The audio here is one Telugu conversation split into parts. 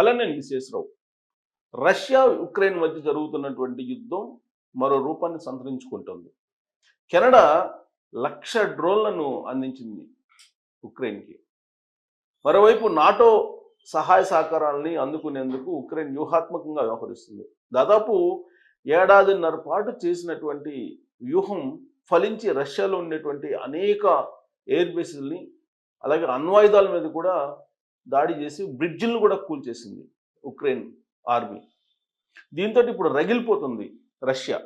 అలానే నేను విశేషరావు రష్యా ఉక్రెయిన్ మధ్య జరుగుతున్నటువంటి యుద్ధం మరో రూపాన్ని సంతరించుకుంటుంది. కెనడా లక్ష డ్రోన్లను అందించింది ఉక్రెయిన్కి. మరోవైపు నాటో సహాయ సహకారాలని అందుకునేందుకు ఉక్రెయిన్ వ్యూహాత్మకంగా వ్యవహరిస్తుంది. దాదాపు ఏడాదిన్నర పాటు చేసినటువంటి వ్యూహం ఫలించి రష్యాలో ఉండేటువంటి అనేక ఎయిర్ బేసుల్ని అలాగే అణ్వాయుధాల మీద కూడా దాడి చేసి బ్రిడ్జిలను కూడా కూల్చేసింది ఉక్రెయిన్ ఆర్మీ. దీంతో ఇప్పుడు రగిలిపోతుంది రష్యా.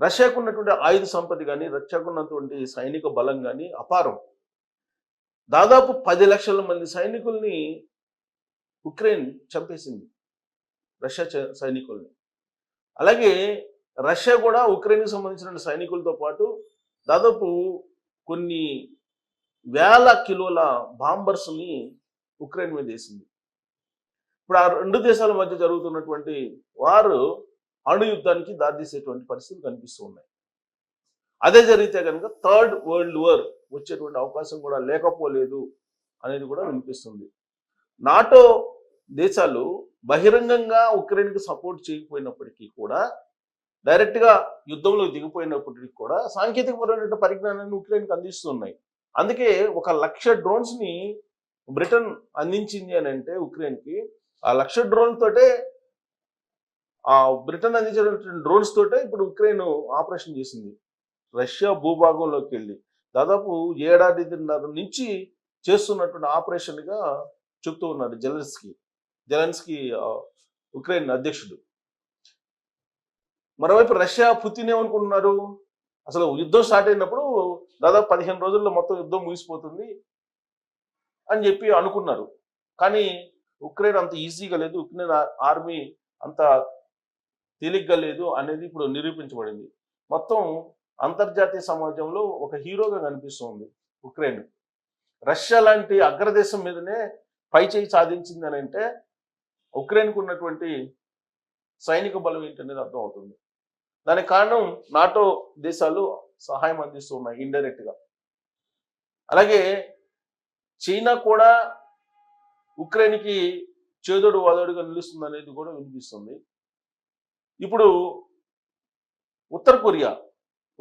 రష్యాకు ఉన్నటువంటి ఆయుధ సంపత్తి కానీ రష్యాకు ఉన్నటువంటి సైనిక బలం కానీ అపారం. దాదాపు పది లక్షల మంది సైనికుల్ని ఉక్రెయిన్ చంపేసింది. రష్యా సైనికుల్ని. అలాగే రష్యా కూడా ఉక్రెయిన్కి సంబంధించిన సైనికులతో పాటు దాదాపు కొన్ని వేల కిలోల బాంబర్స్ని ఉక్రెయిన్ మీద వేసింది. ఇప్పుడు ఆ రెండు దేశాల మధ్య జరుగుతున్నటువంటి వారు అణు యుద్ధానికి దారితీసేటువంటి పరిస్థితులు కనిపిస్తూ ఉన్నాయి. అదే జరిగితే కనుక థర్డ్ వరల్డ్ వార్ వచ్చేటువంటి అవకాశం కూడా లేకపోలేదు అనేది కూడా వినిపిస్తుంది. నాటో దేశాలు బహిరంగంగా ఉక్రెయిన్కి సపోర్ట్ చేయకపోయినప్పటికీ కూడా డైరెక్ట్గా యుద్ధంలో దిగిపోయినప్పటికీ కూడా సాంకేతికపరమైన పరిజ్ఞానాన్ని ఉక్రెయిన్కి అందిస్తున్నాయి. అందుకే ఒక లక్ష డ్రోన్స్ని బ్రిటన్ అందించింది అని అంటే ఉక్రెయిన్కి ఆ లక్ష డ్రోన్ తోటే ఆ బ్రిటన్ అందించినటువంటి డ్రోన్స్ తోటే ఇప్పుడు ఉక్రెయిన్ ఆపరేషన్ చేసింది. రష్యా భూభాగంలోకి వెళ్ళి. దాదాపు ఏడాదిన్నర నుంచి చేస్తున్నటువంటి ఆపరేషన్గా చెప్తూ ఉన్నారు జెలెన్స్కి జెలెన్స్కి ఉక్రెయిన్ అధ్యక్షుడు. మరోవైపు రష్యా పుతిన్ ఏమనుకుంటున్నారు? అసలు యుద్ధం స్టార్ట్ అయినప్పుడు దాదాపు పదిహేను రోజుల్లో మొత్తం యుద్ధం ముగిసిపోతుంది. అని చెప్పి అనుకున్నారు. కానీ ఉక్రెయిన్ అంత ఈజీగా లేదు ఉక్రెయిన్ ఆర్మీ అంత తేలిగ్గా లేదు అనేది ఇప్పుడు నిరూపించబడింది. మొత్తం అంతర్జాతీయ సమాజంలో ఒక హీరోగా కనిపిస్తుంది ఉక్రెయిన్. రష్యా లాంటి అగ్రదేశం మీదనే పై చేయి సాధించింది అని అంటే ఉక్రెయిన్కు ఉన్నటువంటి సైనిక బలం ఏంటనేది అర్థమవుతుంది దానికి కారణం నాటో దేశాలు సహాయం అందిస్తూ ఉన్నాయి అలాగే చైనా కూడా ఉక్రెయిన్కి చేదోడు వాదోడుగా నిలుస్తుంది అనేది కూడా వినిపిస్తుంది. ఇప్పుడు ఉత్తర కొరియా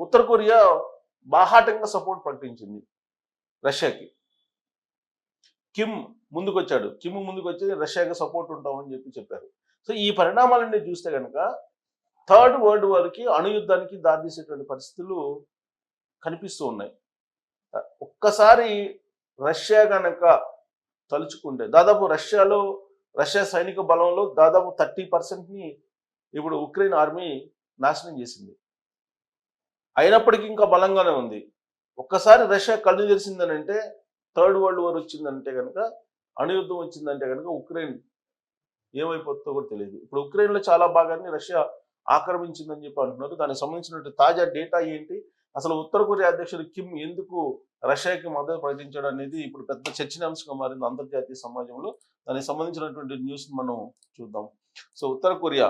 ఉత్తర కొరియా బాహాటంగా సపోర్ట్ ప్రకటించింది రష్యాకి. కిమ్ ముందుకొచ్చాడు కిమ్ ముందుకు వచ్చి రష్యాకి సపోర్ట్ ఉంటామని చెప్పి చెప్పారు. సో ఈ పరిణామాలన్నీ చూస్తే కనుక థర్డ్ వరల్డ్ వార్కి అణుయుద్ధానికి దారితీసేటువంటి పరిస్థితులు కనిపిస్తూ ఉన్నాయి. ఒక్కసారి రష్యా కనుక తలుచుకుంటే దాదాపు రష్యాలో రష్యా సైనిక బలంలో దాదాపు థర్టీ పర్సెంట్ని ఇప్పుడు ఉక్రెయిన్ ఆర్మీ నాశనం చేసింది. అయినప్పటికీ ఇంకా బలంగానే ఉంది. ఒక్కసారి రష్యా కళ్ళు తెరిచిందనంటే థర్డ్ వరల్డ్ వార్ వచ్చిందంటే కనుక అణుయుద్ధం వచ్చిందంటే కనుక ఉక్రెయిన్ ఏమైపోతుందో కూడా తెలియదు. ఇప్పుడు ఉక్రెయిన్లో చాలా భాగాన్ని రష్యా ఆక్రమించిందని చెప్పి అంటున్నారు. దానికి సంబంధించినటువంటి తాజా డేటా ఏంటి? అసలు ఉత్తర కొరియా అధ్యక్షుడు కిమ్ ఎందుకు రష్యాకి మద్దతు ప్రకటించడం అనేది ఇప్పుడు పెద్ద చర్చనీయాంశంగా మారింది అంతర్జాతీయ సమాజంలో. దానికి సంబంధించినటువంటి న్యూస్ మనం చూద్దాం. సో ఉత్తర కొరియా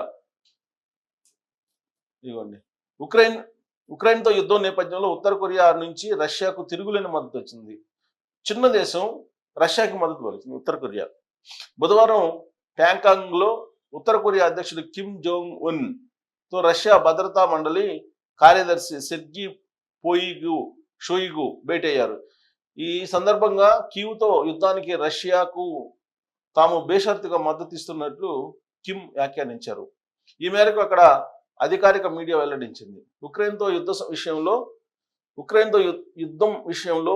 ఇదిగోండి. ఉక్రెయిన్ ఉక్రెయిన్తో యుద్ధం నేపథ్యంలో ఉత్తర కొరియా నుంచి రష్యాకు తిరుగులేని మద్దతు వచ్చింది. చిన్న దేశం రష్యాకి మద్దతు పలిచింది ఉత్తర కొరియా. బుధవారం ట్యాంకాంగ్లో ఉత్తర కొరియా అధ్యక్షుడు కిమ్ జోంగ్ ఉన్తో రష్యా భద్రతా మండలి కార్యదర్శి సెర్జీ పోయిగు షోయిగు భేటయ్యారు ఈ సందర్భంగా కీవ్తో యుద్ధానికి రష్యాకు తాము బేషరతుగా మద్దతు ఇస్తున్నట్లు కిమ్ వ్యాఖ్యానించారు. ఈ మేరకు అక్కడ అధికారిక మీడియా వెల్లడించింది. ఉక్రెయిన్తో యుద్ధ విషయంలో ఉక్రెయిన్తో యుద్ధం విషయంలో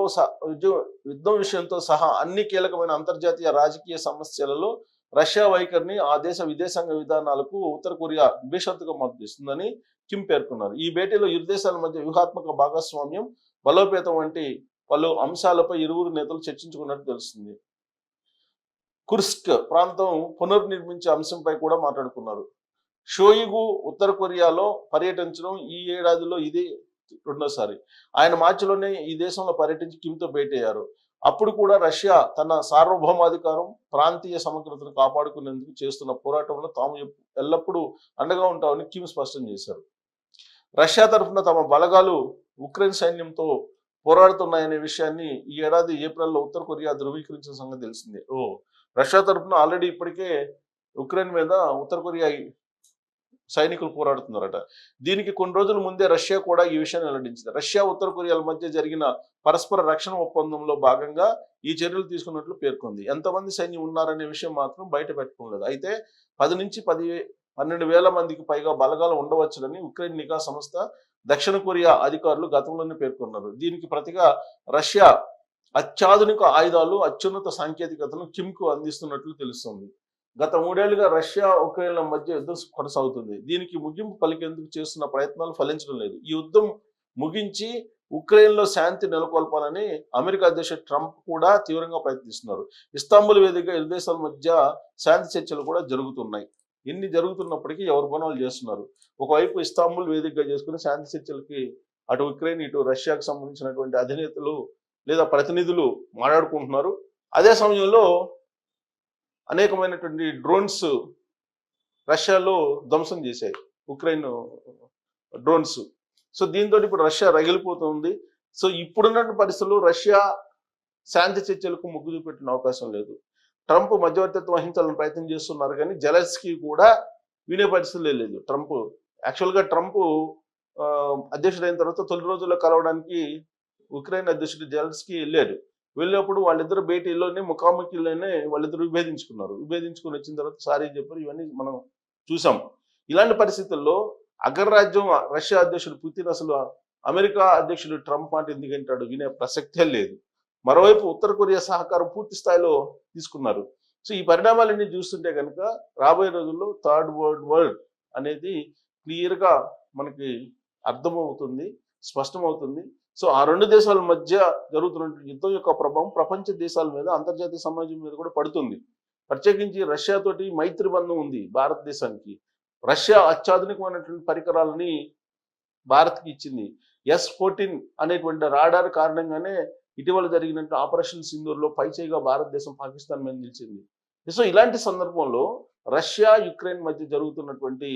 యుద్ధం విషయంతో సహా అన్ని కీలకమైన అంతర్జాతీయ రాజకీయ సమస్యలలో రష్యా వైఖరిని ఆ దేశ విదేశాంగ విధానాలకు ఉత్తర కొరియా భీషత్తుగా మద్దతు ఇస్తుందని కిమ్ పేర్కొన్నారు. ఈ భేటీలో ఇరు దేశాల మధ్య వ్యూహాత్మక భాగస్వామ్యం బలోపేతం వంటి పలు అంశాలపై ఇరువురు నేతలు చర్చించుకున్నట్టు తెలుస్తుంది. కుర్స్క్ ప్రాంతం పునర్నిర్మించే అంశంపై కూడా మాట్లాడుకున్నారు. షోయిగు ఉత్తర కొరియాలో పర్యటించడం ఈ ఏడాదిలో ఇది రెండోసారి. ఆయన మార్చిలోనే ఈ దేశంలో పర్యటించి కిమ్తో భేటయ్యారు అప్పుడు కూడా రష్యా తన సార్వభౌమాధికారం ప్రాంతీయ సమగ్రతను కాపాడుకునేందుకు చేస్తున్న పోరాటంలో తాము ఎల్లప్పుడూ అండగా ఉంటామని కిమ్ స్పష్టం చేశారు. రష్యా తరఫున తమ బలగాలు ఉక్రెయిన్ సైన్యంతో పోరాడుతున్నాయనే విషయాన్ని ఈ ఏడాది ఏప్రిల్లో ఉత్తర కొరియా ధృవీకరించిన సంగతి తెలిసిందే. ఓ రష్యా తరఫున ఆల్రెడీ ఇప్పటికే ఉక్రెయిన్ మీద ఉత్తర కొరియా సైనికులు పోరాడుతున్నారట. దీనికి కొన్ని రోజుల ముందే రష్యా కూడా ఈ విషయాన్ని వెల్లడించింది. రష్యా ఉత్తర కొరియాల మధ్య జరిగిన పరస్పర రక్షణ ఒప్పందంలో భాగంగా ఈ చర్యలు తీసుకున్నట్లు పేర్కొంది. ఎంతమంది సైన్యం ఉన్నారనే విషయం మాత్రం బయట పెట్టుకోలేదు. అయితే పది నుంచి పది పన్నెండు వేల మందికి పైగా బలగాలు ఉండవచ్చునని ఉక్రెయిన్ నిఘా సంస్థ దక్షిణ కొరియా అధికారులు గతంలోనే పేర్కొన్నారు. దీనికి ప్రతిగా రష్యా అత్యాధునిక ఆయుధాలు అత్యున్నత సాంకేతికతను కిమ్కు అందిస్తున్నట్లు తెలుస్తుంది. గత మూడేళ్ళుగా రష్యా ఉక్రెయిన్ల మధ్య యుద్ధం కొనసాగుతుంది. దీనికి ముగింపు పలికేందుకు చేస్తున్న ప్రయత్నాలు ఫలించడం లేదు. ఈ యుద్ధం ముగించి ఉక్రెయిన్లో శాంతి నెలకొల్పాలని అమెరికా అధ్యక్షుడు ట్రంప్ కూడా తీవ్రంగా ప్రయత్నిస్తున్నారు. ఇస్తాంబుల్ వేదికగా ఇరు దేశాల మధ్య శాంతి చర్చలు కూడా జరుగుతున్నాయి. ఇన్ని జరుగుతున్నప్పటికీ ఎవరు పనులు చేస్తున్నారు? ఒకవైపు ఇస్తాంబుల్ వేదికగా చేసుకుని శాంతి చర్చలకి అటు ఉక్రెయిన్ ఇటు రష్యాకు సంబంధించినటువంటి అధినేతలు లేదా ప్రతినిధులు మాట్లాడుకుంటున్నారు. అదే సమయంలో అనేకమైనటువంటి డ్రోన్స్ రష్యాలో ధ్వంసం చేశాయి. ఉక్రెయిన్ డ్రోన్స్ సో దీంతో ఇప్పుడు రష్యా రగిలిపోతుంది. సో ఇప్పుడున్న పరిస్థితుల్లో రష్యా శాంతి చర్చలకు మొగ్గు చూపెట్టిన అవకాశం లేదు. ట్రంప్ మధ్యవర్తిత్వం వహించాలని ప్రయత్నం చేస్తున్నారు కానీ జెలస్కి కూడా వినే పరిస్థితులే లేదు. ట్రంప్ యాక్చువల్గా ట్రంప్ అధ్యక్షుడైన తర్వాత తొలి రోజుల్లో కలవడానికి ఉక్రెయిన్ అధ్యక్షుడు జెలస్కి వెళ్ళాడు. వెళ్ళినప్పుడు వాళ్ళిద్దరు భేటీలోనే ముఖాముఖిలోనే వాళ్ళిద్దరు విభేదించుకున్నారు. విభేదించుకుని వచ్చిన తర్వాత సారీ చెప్పారు ఇవన్నీ మనం చూసాం. ఇలాంటి పరిస్థితుల్లో అగ్రరాజ్యం రష్యా అధ్యక్షుడు పుతిన్ అసలు అమెరికా అధ్యక్షుడు ట్రంప్ మాట ఎందుకంటాడు? వినే ప్రసక్తే లేదు. మరోవైపు ఉత్తర కొరియా సహకారం పూర్తి స్థాయిలో తీసుకున్నారు. సో ఈ పరిణామాలన్నీ చూస్తుంటే కనుక రాబోయే రోజుల్లో థర్డ్ వరల్డ్ వరల్డ్ అనేది క్లియర్గా మనకి అర్థమవుతుంది స్పష్టమవుతుంది. సో ఆ రెండు దేశాల మధ్య జరుగుతున్న యుద్ధం యొక్క ప్రభావం ప్రపంచ దేశాల మీద అంతర్జాతీయ సమాజం మీద కూడా పడుతుంది. ప్రత్యేకించి రష్యాతోటి మైత్రి బంధం ఉంది భారతదేశానికి. రష్యా అత్యాధునికమైనటువంటి పరికరాలని భారత్కి ఇచ్చింది. ఎస్ ఫోర్టీన్ అనేటువంటి రాడార్ కారణంగానే ఇటీవల జరిగినట్టు ఆపరేషన్ సింధూర్లో పైచేయిగా భారతదేశం పాకిస్తాన్ మీద నిలిచింది. సో ఇలాంటి సందర్భంలో రష్యా యుక్రెయిన్ మధ్య జరుగుతున్నటువంటి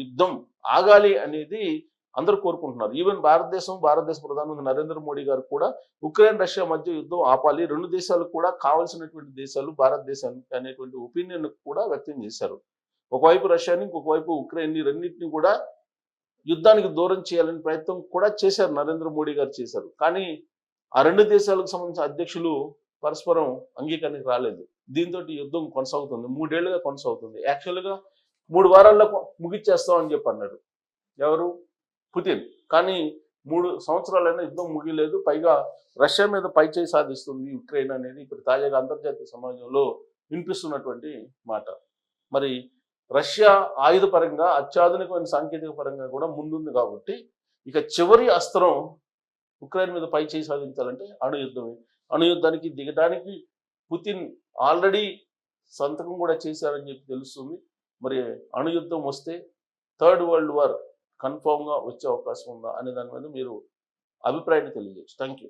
యుద్ధం ఆగాలి అనేది అందరూ కోరుకుంటున్నారు. ఈవెన్ భారతదేశం భారతదేశ ప్రధానమంత్రి నరేంద్ర మోడీ గారు కూడా ఉక్రెయిన్ రష్యా మధ్య యుద్ధం ఆపాలి. రెండు దేశాలు కూడా కావాల్సినటువంటి దేశాలు భారతదేశానికి అనేటువంటి ఒపీనియన్ కూడా వ్యక్తం చేశారు. ఒకవైపు రష్యాని ఇంకొకవైపు ఉక్రెయిన్ రెండింటిని కూడా యుద్ధానికి దూరం చేయాలని ప్రయత్నం కూడా చేశారు నరేంద్ర మోడీ గారు చేశారు. కానీ ఆ రెండు దేశాలకు సంబంధించిన అధ్యక్షులు పరస్పరం అంగీకారానికి రాలేదు. దీంతో యుద్ధం కొనసాగుతుంది. మూడేళ్ళుగా కొనసాగుతుంది. యాక్చువల్గా మూడు వారాల్లో ముగిచ్చేస్తామని చెప్పి అన్నాడు. ఎవరు? పుతిన్. కానీ మూడు సంవత్సరాలైనా యుద్ధం ముగిలేదు పైగా రష్యా మీద పైచేయి సాధిస్తుంది ఉక్రెయిన్ అనేది. ఇప్పుడు తాజాగా అంతర్జాతీయ సమాజంలో వినిపిస్తున్నటువంటి మాట. మరి రష్యా ఆయుధపరంగా అత్యాధునికమైన సాంకేతిక పరంగా కూడా ముందుంది కాబట్టి ఇక చివరి అస్త్రం ఉక్రెయిన్ మీద పై చేయి సాధించాలంటే అణుయుద్ధమే అణుయుద్ధానికి దిగడానికి పుతిన్ ఆల్రెడీ సంతకం కూడా చేశారని చెప్పి తెలుస్తుంది. మరి అణుయుద్ధం వస్తే థర్డ్ వరల్డ్ వార్ కన్ఫామ్గా వచ్చే అవకాశం ఉందా అనే దాని మీద మీరు అభిప్రాయాన్ని తెలియజేయచ్చు. Thank you